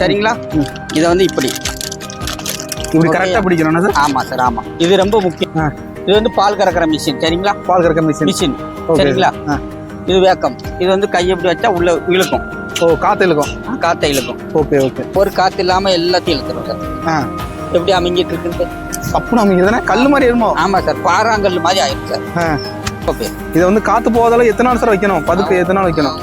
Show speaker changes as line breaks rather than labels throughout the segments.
சரிங்களா? இதை வந்து இப்படி.
இப்படி கரெக்டா பிடிக்கணும் சார்?
ஆமா சார் ஆமா. இது ரொம்ப முக்கியம். இது வந்து பால் கறக்கிற மிஷின் சரிங்களா?
பால் கறக்க மிஷின்
மிஷின். சரிங்களா. இது வேக்கம். இது வந்து கையை இப்படி வச்சா உள்ள இழுக்கும்.
ஓ காத்து இழுக்கும்.
காத்தை இழுக்கும்.
ஓகே ஓகே
ஒரு காத்து இல்லாம எல்லாத்தையும் இழுத்துரும் சார்.
ஆ.
எப்படி அமைங்கிட்டு இருக்குன்ட்டு?
சப்புன்னு அமைக்கிறதுனா கல் மாதிரி இருமோ
ஆமா சார் பாறாங்கல் மாதிரி ஆயிடும் சார். ஓகே.
இதை வந்து காத்து போவதால எத்தனை நாள் சார் வைக்கணும்? பதுக்கு எத்தனை நாள் வைக்கணும்?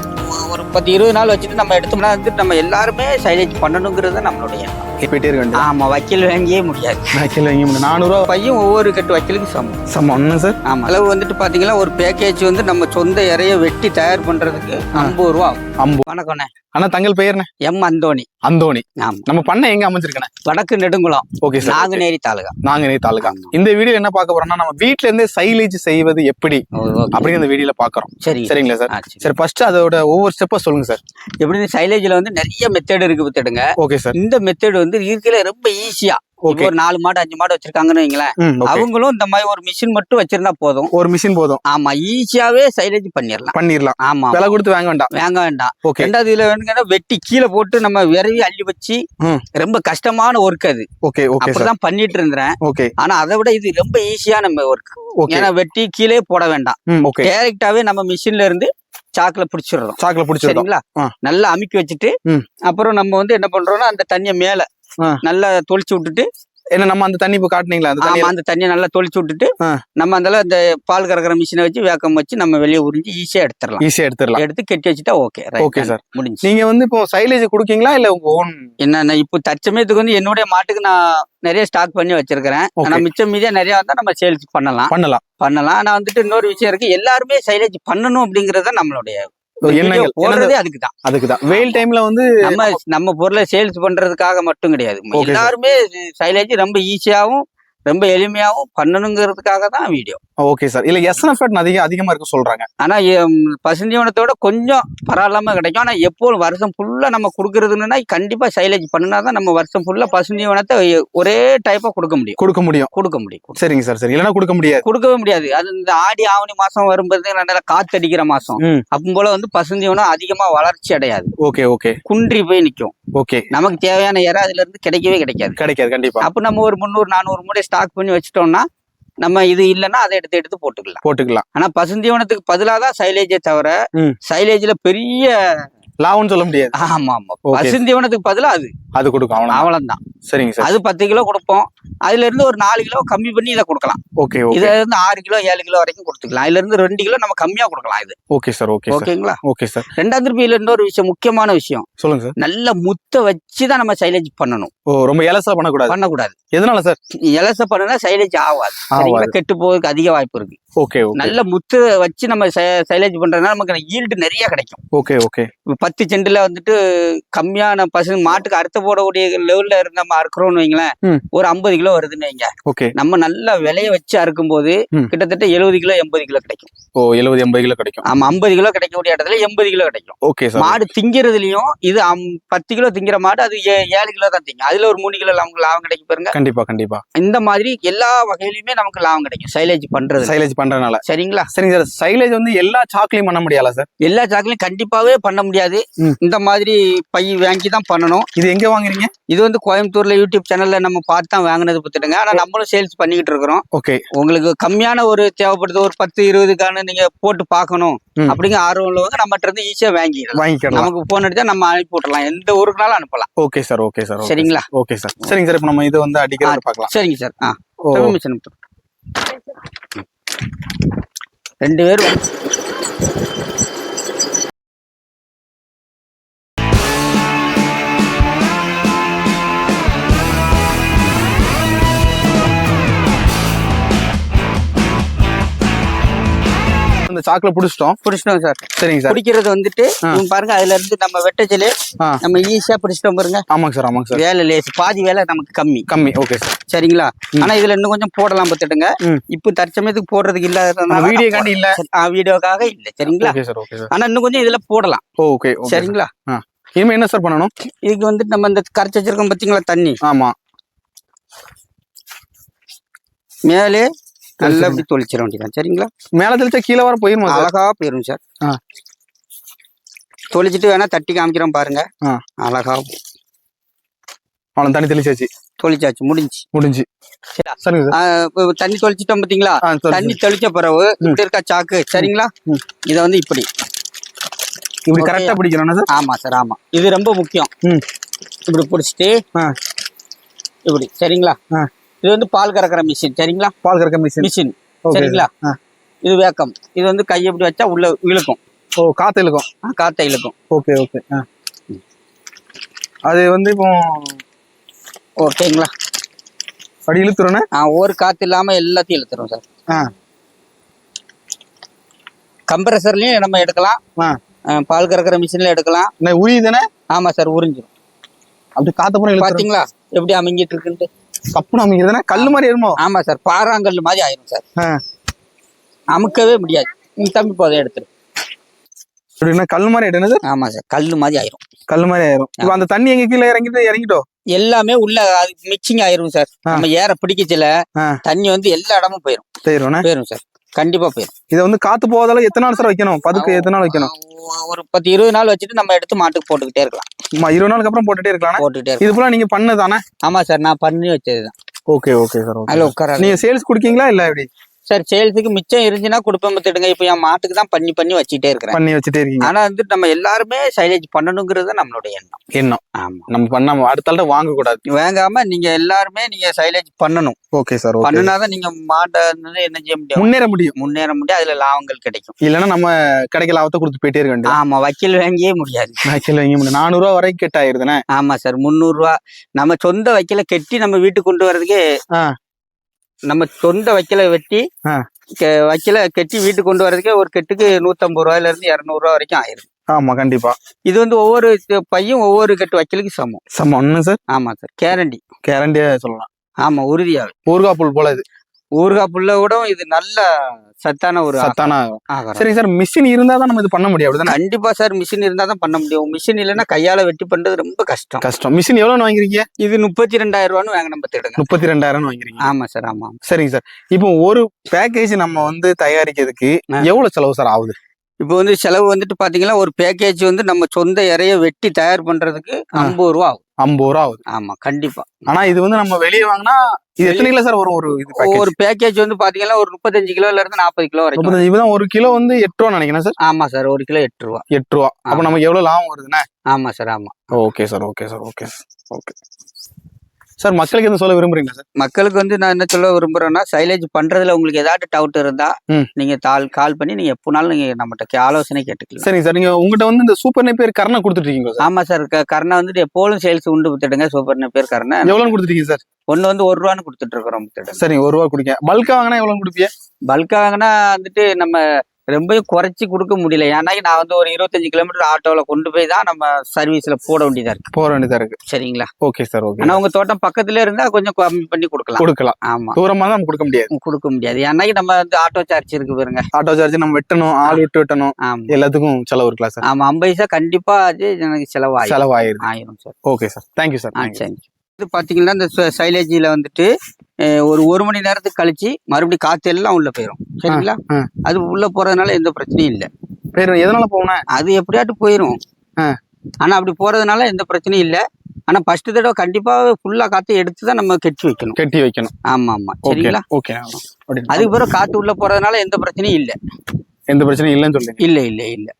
ஒரு பத்து இருபது நாள் வச்சுட்டு நம்ம எடுத்தோம்னா வந்து நம்ம எல்லாருமே சைலேஜ் பண்ணணுங்கிறது நம்மளுடைய.
போயிட்டே இருக்க
ஆமா வக்கீல் வாங்கியே முடியாது.
வைக்கல வைங்க முடியும் நானூறுரூவா
பையன் ஒவ்வொரு கட்டு வக்கீலுக்கு சமம்.
சமம். சார்.
ஆமா அளவு வந்துட்டு பாத்தீங்கன்னா ஒரு பேக்கேஜ் வந்து நம்ம சொந்த இறைய வெட்டி தயார் பண்றதுக்கு ஐம்பது ரூபா.
அம்பு
வணக்கண்ணே.
அண்ணா தங்கள் பெயர்ண்ணே
எம் அந்தோணி.
அந்தோணி. நம்ம பண்ண எங்க அமைஞ்சிருக்கண்ணே?
Vadakku Nedungulam
okay sir.
Nanguneri taluka.
நாங்க தாலுகா. இந்த வீடியோ என்ன பார்க்க போறோம்னா நம்ம வீட்ல இருந்தே சைலேஜ் செய்வது எப்படி அப்படின்னு இந்த வீடியோல பாக்குறோம்
சரி
சரிங்களா சரி.
சரி.
ஃபர்ஸ்ட் அதோட ஒவ்வொரு ஸ்டெப்பா சொல்லுங்க சார்.
எப்படி சைலேஜ்ல வந்து நிறைய மெத்தட் இருக்கு பத்துடுங்க
ஓகே சார்.
இந்த மெத்தட் வந்து இருக்கல ரொம்ப ஈஸியா
ஓகே
ஒரு நாலு மாடு அஞ்சு மாடு வச்சிருக்காங்கன்னு வைங்களேன். அவங்களும் இந்த மாதிரி ஒரு மிஷின் மட்டும் வச்சிருந்தா போதும்.
ஒரு மிஷின் போதும்.
ஆமா ஈஸியாவே சைலேஜ் பண்ணிடலாம்.
பண்ணிடலாம்.
ஆமா.
விலை கொடுத்து வாங்க வேண்டாம்.
வாங்க வேண்டாம்.
ஓகே
ரெண்டாவது இதுல வேணுங்கன்னா வெட்டி கீழே போட்டு நம்ம விரவி அள்ளி வச்சு. ரொம்ப கஷ்டமான ஒர்க் அது.
ஓகே ஓகே
அப்படிதான் பண்ணிட்டு இருந்தேன்.
ஓகே
ஆனா அதை விட இது ரொம்ப ஈஸியான ஒர்க்
ஓகே
ஏன்னா வெட்டி கீழே போட வேண்டாம். டைரக்டாவே நம்ம மிஷின்ல இருந்து சாக்குல பிடிச்சிடுறோம்
சாக்குல ஆ.
நல்லா அமுக்கி வச்சுட்டு. அப்புறம் நம்ம வந்து என்ன பண்றோம்னா அந்த தண்ணியை மேல. நல்லா தொளிச்சு விட்டுட்டு
என்ன நம்ம அந்த தண்ணி இப்போ காட்டுனீங்களா? அந்த தண்ணி
ஆமா அந்த தண்ணியை நல்லா தொளிச்சு விட்டுட்டு. நம்ம அந்த அந்த பால் கறக்கிற மிஷினை வச்சு வேக்கம் வச்சு நம்ம வெளியே உறிஞ்சி ஈஸியா எடுத்துடலாம்.
ஈஸியா எடுத்துடலாம்.
எடுத்து கட்டி வச்சுட்டா ஓகே
Okay, sir.
முடிஞ்சு
நீங்க வந்து இப்போ சைலேஜ் கொடுக்கீங்களா இல்ல உங்க ஓன்
என்ன இப்போ தற்சமயத்துக்கு வந்து என்னுடைய மாட்டுக்கு நான் நிறைய ஸ்டாக் பண்ணி வச்சிருக்கிறேன்.
Okay.
ஆனா மிச்சம் மீதியா நிறைய வந்தா நம்ம சேல்ஸ் பண்ணலாம்.
பண்ணலாம்.
பண்ணலாம். ஆனா வந்துட்டு இன்னொரு விஷயம் இருக்கு. எல்லாருமே சைலேஜ் பண்ணணும் அப்படிங்கறது நம்மளுடைய போடுறதே அதுக்கு தான்
அதுக்கு தான் வெயில் டைம்ல வந்து
நம்ம நம்ம பொருளை சேல்ஸ் பண்றதுக்காக மட்டும் கிடையாது. எல்லாருமே சைலேஜ் ரொம்ப ஈஸியாவும் ரொம்ப எளிமையாவும் பண்ணணுங்கிறதுக்காக தான் வீடியோ
ஓகே சார் இல்ல எஸ்என்எஃப் அதிகம் அதிகமா இருக்கு சொல்றாங்க.
ஆனா எம், பசுந்தீவனத்தோட கொஞ்சம் பரவாயில்லாம கிடைக்கும். ஆனா எப்போதும் வருஷம் ஃபுல்லா நம்ம கொடுக்கறதுன்னா கண்டிப்பா சைலேஜ் பண்ணினா தான் நம்ம வருஷம் ஃபுல்லா பசுந்தீவனத்தை ஒரே டைப்பா கொடுக்க முடியும்.
கொடுக்க முடியும்.
கொடுக்க முடியும்.
சரிங்க சார் சரி. இல்லைன்னா கொடுக்க முடியாது.
கொடுக்கவே முடியாது. அது இந்த ஆடி ஆவணி மாசம் வரும்போது நல்லா காத்தடிக்கிற மாசம்.
ம்.
அப்போ போல வந்து பசுந்தீவனம் அதிகமா வளர்ச்சி அடையாது.
ஓகே ஓகே
குன்றி போய் நிக்கும்.
ஓகே
நமக்கு தேவையான இறை அதுல இருந்து கிடைக்கவே கிடைக்காது.
கிடைக்காது கண்டிப்பா.
அப்ப நம்ம ஒரு முந்நூறு நானூறு மூடை ஸ்டாக் பண்ணி வச்சிட்டோம்னா நம்ம இது இல்லைன்னா அதை எடுத்து எடுத்து போட்டுக்கலாம்
போட்டுக்கலாம்
ஆனா பசுந்தீவனத்துக்கு பதிலாக தான் சைலேஜே தவிர. சைலேஜ்ல பெரிய
லாபம்னு சொல்ல முடியாது.
ஆமா ஆமா
Okay.
பசுந்தீவனத்துக்கு பதிலா அது.
அது கொடுக்கும் அவ்வளவு
அவ்வளவுதான்.
சரிங்க சார்.
அது பத்து கிலோ கொடுப்போம். அதுல இருந்து ஒரு நாலு கிலோ கம்மி பண்ணி இதை கொடுக்கலாம்.
ஓகே
இதுல இருந்து ஆறு கிலோ ஏழு கிலோ வரைக்கும் கொடுத்துக்கலாம். இதுல இருந்து ரெண்டு கிலோ நம்ம கம்மியா கொடுக்கலாம் இது.
ஓகே சார் ஓகே
ஓகேங்களா?
ஓகே சார்
ரெண்டாம் திருப்பியில இன்னொரு விஷயம் முக்கியமான விஷயம்.
சொல்லுங்க சார்
நல்ல முத்தை வச்சுதான் நம்ம சைலேஜ் பண்ணணும்.
ஓ ரொம்ப எலசா பண்ணக்கூடாது?
பண்ணக்கூடாது.
எதனால சார்
இலச பண்ணுனா சைலேஜ் ஆகாது. கெட்டு போறதுக்கு அதிக வாய்ப்பு இருக்கு.
ஓகே
நல்ல முத்து வச்சு நம்ம சைலேஜ் பண்றதுனால நமக்கு ஈல்டு நிறைய கிடைக்கும்.
Okay okay.
பத்து செண்டுல வந்துட்டு கம்மியான பசு மாட்டுக்கு அறுத்த போடக்கூடிய லெவல்ல இருந்து நம்ம அறுக்கிறோம்னு வைங்களேன். ஒரு ஐம்பது கிலோ வருதுன்னு வைங்க.
ஓகே.
நம்ம நல்லா விலைய வச்சு அறுக்கும் போது. கிட்டத்தட்ட எழுபது கிலோ எண்பது கிலோ கிடைக்கும்.
ஓ எழுபது எண்பது கிலோ கிடைக்கும்.
ஆமா ஐம்பது கிலோ கிடைக்கக்கூடிய இடத்துல எண்பது கிலோ கிடைக்கும்.
ஓகே
மாடு திங்கிறதுலயும் இது பத்து கிலோ திங்கிற மாடு அது ஏழு கிலோ தான் திங்கும். அதுல ஒரு மூணு கிலோ நமக்கு லாபம் கிடைக்கும் பாருங்க.
கண்டிப்பா கண்டிப்பா.
இந்த மாதிரி எல்லா வகையிலுமே நமக்கு லாபம் கிடைக்கும். சைலேஜ் பண்றது
சைலேஜ் பண்றதுனால.
சரிங்களா?
சரிங்க சார். சைலேஜ் வந்து எல்லா சாக்லையும் பண்ண முடியாதா சார்?
எல்லா சாக்கிலையும் கண்டிப்பாவே பண்ண முடியாது. இந்த மாதிரி பை வாங்கி தான் பண்ணணும்.
இது எங்க வாங்குறீங்க?
இது வந்து கோயம்புத்தூர்ல யூடியூப் சேனல்ல நம்ம பார்த்து தான் வாங்கினது பத்துட்டுங்க ஆனா நம்மளும் சேல்ஸ் பண்ணிக்கிட்டு இருக்கிறோம்.
ஓகே.
உங்களுக்கு கம்மியான ஒரு தேவைப்படுது ஒரு பத்து இருபதுக்கான நீங்க போட்டு பார்க்கணும்.
ம்.
அப்படிங்கிற ஆர்வம் உள்ளவங்க நம்மகிட்ட இருந்து ஈஸியா வாங்கிடலாம்.
வாங்கிக்கலாம்
நமக்கு போன் அடிச்சா நம்ம அனுப்பி விட்டுறலாம். எந்த ஊருக்குனாலும் அனுப்பலாம்.
ஓகே சார் ஓகே சார்
சரிங்களா?
Okay sir. சரிங்க சார் இப்போ நம்ம இது வந்து அடிக்கிறது பார்க்கலாம்.
சரிங்க சார். ஆ.
ஓ.
பெர்மிஷன் ரெண்டு பேரும்
சாக்குல புடிச்சிட்டோம்.
பிடிச்சிட்டோம் சார்.
சரிங்க சார்.
பிடிக்கிறது வந்துட்டு பாருங்க அதுல இருந்து நம்ம வெட்டச்சலே. நம்ம ஈஸியா பிடிச்சிட்டோம் பாருங்க.
ஆமாங்க சார் ஆமாங்க சார்.
வேலை லேஸ் பாதி வேலை நமக்கு கம்மி.
கம்மி ஓகே சார்.
சரிங்களா. ஆனா இதுல இன்னும் கொஞ்சம் போடலாம் பார்த்துட்டுங்க. இப்போ தற்சமயத்துக்கு போடுறதுக்கு இல்லாததுனால
வீடியோ காண்டி இல்ல.
வீடியோக்காக இல்ல சரிங்களா? ஆனா இன்னும் கொஞ்சம் இதுல போடலாம்.
ஓகே ஓகே
சரிங்களா?
இனிமே என்ன சார் பண்ணணும்?
இதுக்கு வந்து நம்ம இந்த கரைச்சி வச்சிருக்கோம் பாத்தீங்களா தண்ணி?
ஆமா.
மேலே நல்லா. இப்படி தொளிச்சிட வேண்டியதான் சரிங்களா?
மேல தெளிச்சா கீழே வர போயிருமா சார்
அழகா போயிரும் சார். தொளிச்சிட்டு வேணா தட்டி காமிக்கிறோம் பாருங்க. அழகா.
தண்ணி தெளிச்சாச்சு.
தொளிச்சாச்சு முடிஞ்சு.
முடிஞ்சு
தண்ணி தொளிச்சிட்டோம் பாத்தீங்களா? தண்ணி தெளிச்ச பிறகு இப்படி இருக்கா சாக்கு? சரிங்களா. இத வந்து இப்படி.
இப்படி. கரெக்டா பிடிக்கணும் சார்?
ஆமா சார் ஆமா. இது ரொம்ப முக்கியம். இப்படி பிடிச்சிட்டு இப்படி. சரிங்களா? இது வந்து பால் கறக்கிற மிஷின் சரிங்களா?
பால் கறக்க மிஷின்
மிஷின். சரிங்களா. இது வேக்கம். இது வந்து கை எப்படி வச்சா உள்ள இழுக்கும்.
ஓ காத்து இழுக்கும்?
காத்தை இழுக்கும்.
ஓகே ஓகே அது வந்து இப்போ
ஓகேங்களா?
அப்படி இழுத்துறோன்னே
ஆ ஒரு காத்து இல்லாம எல்லாத்தையும் இழுத்துரும் சார்
ஆ.
கம்ப்ரஸர்லயும் நம்ம எடுக்கலாம். பால் கறக்கிற மிஷின்ல எடுக்கலாம்.
உரியுதானே
ஆமா சார் உறிஞ்சிரும்.
அப்படி காத்தப்புறம் இழுத்துறோம்
பாத்தீங்களா? எப்படி அமைஞ்சிட்டு இருக்குன்ட்டு?
கப்புன்னு அமைக்கிறதுனா கல்லு மாதிரி இருமோ
ஆமா சார் பாறாங்கல் மாதிரி ஆயிரும் சார். அமுக்கவே முடியாது. நீங்க தம்பி போதை எடுத்துரு.
அப்படின்னா கல் மாதிரி சார்
ஆமா சார் கல்லு மாதிரி ஆயிரும்.
கல் மாதிரி ஆயிரும். இப்போ அந்த தண்ணி எங்க கீழே இறங்கிட்டு இறங்கிட்டோம்
எல்லாமே உள்ள அது மிக்சிங் ஆயிரும் சார். நம்ம ஏற பிடிக்கச்சில தண்ணி வந்து எல்லா இடமும் போயிரும்.
சரிண்ணே
போயிரும் சார். கண்டிப்பா போயிரும்.
இதை வந்து காத்து போகாதால எத்தனை நாள் சார் வைக்கணும்? பதுக்கு எத்தனை நாள் வைக்கணும்?
ஒரு பத்து இருபது நாள் வச்சுட்டு நம்ம எடுத்து மாட்டுக்கு போட்டுக்கிட்டே இருக்கலாம்.
இருபது நாளுக்கு அப்புறம் போட்டுட்டே இருக்கலாம்
இருக்கலாம்.
இது போல நீங்க பண்ணதானே
ஆமா சார் நான் பண்ணி வச்சதுதான்.
ஓகே ஓகே சார் ஓகே
அதுல உட்கார
நீங்க சேல்ஸ் குடுக்கீங்களா இல்ல எப்படி?
சார் சேல்ஸுக்கு மிச்சம் இருந்துச்சுன்னா கொடுப்பேன் பார்த்துடுங்க இப்போ என் மாட்டுக்கு தான் பண்ணி பண்ணி வச்சுட்டே இருக்கிறேன்.
பண்ணி வச்சுட்டே இருக்கீங்க
ஆனா வந்து நம்ம எல்லாருமே சைலேஜ் பண்ணணுங்கிறது நம்மளுடைய எண்ணம்.
எண்ணம்.
ஆமா.
நம்ம பண்ணாம அடுத்த ஆள்கிட்ட வாங்க கூடாது
வேங்காம நீங்க எல்லாருமே நீங்க சைலேஜ் பண்ணணும்.
ஓகே சார்
பண்ணுனாதான் நீங்க மாட்டை என்ன செய்ய முடியும்?
முன்னேற முடியும்.
முன்னேற முடியும். அதுல லாபங்கள் கிடைக்கும்.
இல்லைன்னா நம்ம கடைக்கு லாபத்தை கொடுத்து போயிட்டே இருக்க வேண்டியது
ஆமா வக்கீல் வாங்கியே முடியாது.
வைக்கல வைங்க முடியும் நானூறு ரூபா வரைக்கும் கெட் ஆயிருதுண்ணே
ஆமா சார் முந்நூறு ரூபா. நம்ம சொந்த வைக்கல கெட்டி நம்ம வீட்டுக்கு கொண்டு வர்றதுக்கே நம்ம சொந்த வைக்கல வெட்டி வைக்கல கெட்டி வீட்டுக்கு கொண்டு வர்றதுக்கே ஒரு கெட்டுக்கு நூத்தம்பது ரூபாயில இருந்து இருநூறு ரூபா வரைக்கும் ஆயிரும்.
ஆமா கண்டிப்பா.
இது வந்து ஒவ்வொரு பையும் ஒவ்வொரு கெட்டு வைக்கலுக்கு சமம்.
சம ஒண்ணு சார்?
ஆமா சார். கேரண்டி.
கேரண்டியா சொல்லலாம்.
ஆமா உறுதியாவே.
ஊறுகாய் புல் போல இது.
ஊறுகாய் புல்ல கூட இது நல்ல சத்தான ஒரு
சத்தான சரிங்க சார் மிஷின் இருந்தா தான் நம்ம இது பண்ண முடியும் அப்படிதானே?
கண்டிப்பா சார் மிஷின் இருந்தா தான் பண்ண முடியும். மிஷின் இல்லைன்னா கையால வெட்டி பண்றது ரொம்ப கஷ்டம்.
கஷ்டம். மிஷின் எவ்வளவு வாங்குறீங்க
இது முப்பத்தி ரெண்டாயிரம் ரூபான்னு வாங்க நம்ம தேடுங்க
முப்பத்தி ரெண்டாயிரம் வாங்குறீங்க
ஆமா சார் ஆமா
சரிங்க சார். இப்போ ஒரு பேக்கேஜ் நம்ம வந்து தயாரிக்கிறதுக்கு. எவ்வளவு செலவு சார் ஆகுது?
இப்போ வந்து செலவு வந்துட்டு பாத்தீங்கன்னா ஒரு பேக்கேஜ் வந்து நம்ம சொந்த இறைய வெட்டி தயார் பண்றதுக்கு. ஐம்பது ரூபா ஆகும்.
ஐம்பது ரூபா ஆகுது.
ஆமா கண்டிப்பா.
ஆனா இது வந்து நம்ம வெளியே வாங்கினா இது எத்தனை கிலோ சார் வரும் ஒரு இது பேக்கேஜ்
ஒரு பேக்கேஜ் வந்து பாத்தீங்கன்னா ஒரு முப்பத்தஞ்சு கிலோல இருந்து நாற்பது கிலோ வரைக்கும்
முப்பத்தஞ்சு இப்பதான் ஒரு கிலோ வந்து எட்டு ரூபா நினைக்கிறேன் சார்.
ஆமா சார் ஒரு கிலோ எட்டு ரூபா.
எட்டு ரூபா. அப்ப. நமக்கு எவ்வளவு லாபம் வருதுண்ணே?
ஆமா சார் ஆமா.
Okay sir okay sir okay okay. Sir மக்களுக்கு எதுவும் சொல்ல விரும்புறீங்களா சார்?
மக்களுக்கு வந்து நான் என்ன சொல்ல விரும்புறேன்னா சைலேஜ் பண்றதுல உங்களுக்கு ஏதாவது டவுட் இருந்தா. நீங்க தால் கால் பண்ணி நீங்க எப்போனாலும் நீங்க நம்மகிட்ட ஆலோசனை கேட்டுக்கலாம்.
சரிங்க சார். நீங்க உங்ககிட்ட வந்து இந்த சூப்பர் பேர் கரணை கொடுத்துட்டு இருக்கீங்களா சார்.
ஆமா சார். கர்ணா வந்துட்டு எப்போதும் சேல்ஸ் உண்டு வித்துடுங்க சூப்பர்னு பேர் கர்ணா.
எவ்வளவு கொடுத்துருக்கீங்க சார்?
ஒண்ணு வந்து ஒரு ரூபான்னு கொடுத்துட்டு இருக்கிறோம்
சரிங்க ஒரு ரூபா குடிக்க பல்கா வாங்கினா எவ்வளவு கொடுப்பீங்க?
பல்கா வாங்கினா வந்துட்டு நம்ம ரொம்பவும் குறைச்சி கொடுக்க முடியல. ஏன்னா நான் வந்து ஒரு இருபத்தஞ்சு கிலோமீட்டர் ஆட்டோல கொண்டு போய் தான் நம்ம சர்வீஸ்ல போட வேண்டியதா இருக்கு.
போற வேண்டியதா இருக்கு.
சரிங்களா?
ஓகே சார் ஓகே
ஆனா உங்க தோட்டம் பக்கத்துல இருந்தா கொஞ்சம் கம்மி பண்ணி கொடுக்கலாம்.
கொடுக்கலாம்.
ஆமா.
தூரமா தான் கொடுக்க முடியாது.
கொடுக்க முடியாது. ஏன்னா நம்ம வந்து ஆட்டோ சார்ஜ் இருக்கு பாருங்க.
ஆட்டோ சார்ஜ் நம்ம வெட்டணும் ஆள் விட்டு வெட்டணும்.
ஆமா.
எல்லாத்துக்கும் செலவு இருக்கலாம் சார்
ஆமா ஐம்பது பைசா கண்டிப்பா அது எனக்கு செலவாயிரும்.
செலவு ஆயிருது
ஆயிரும் sir
okay sir thank you sir
சரி இது பாத்தீங்கன்னா இந்த சைலேஜில வந்துட்டு ஒரு ஒரு மணி நேரத்துக்கு கழிச்சு மறுபடியும் காத்து எல்லாம் உள்ள போயிரும். சரிங்களா. அது உள்ள போறதுனால எந்த பிரச்சனையும் இல்லை.
வேற எதனால போனேன்
அது எப்படியாட்டு போயிரும்.
ஆ.
ஆனா அப்படி போறதுனால எந்த பிரச்சனையும் இல்லை. ஆனா ஃபர்ஸ்ட் தடவை கண்டிப்பா ஃபுல்லா காத்து எடுத்து தான் நம்ம கெட்டி வைக்கணும்.
கட்டி வைக்கணும்.
ஆமா ஆமா
ஓகே
சரிங்களா?
ஓகே.
அதுக்கு பிறகு காத்து உள்ள போறதுனால எந்த பிரச்சனையும் இல்லை.
எந்த பிரச்சனையும் இல்லைன்னு சொல்லுங்க
இல்லை இல்லை இல்லை.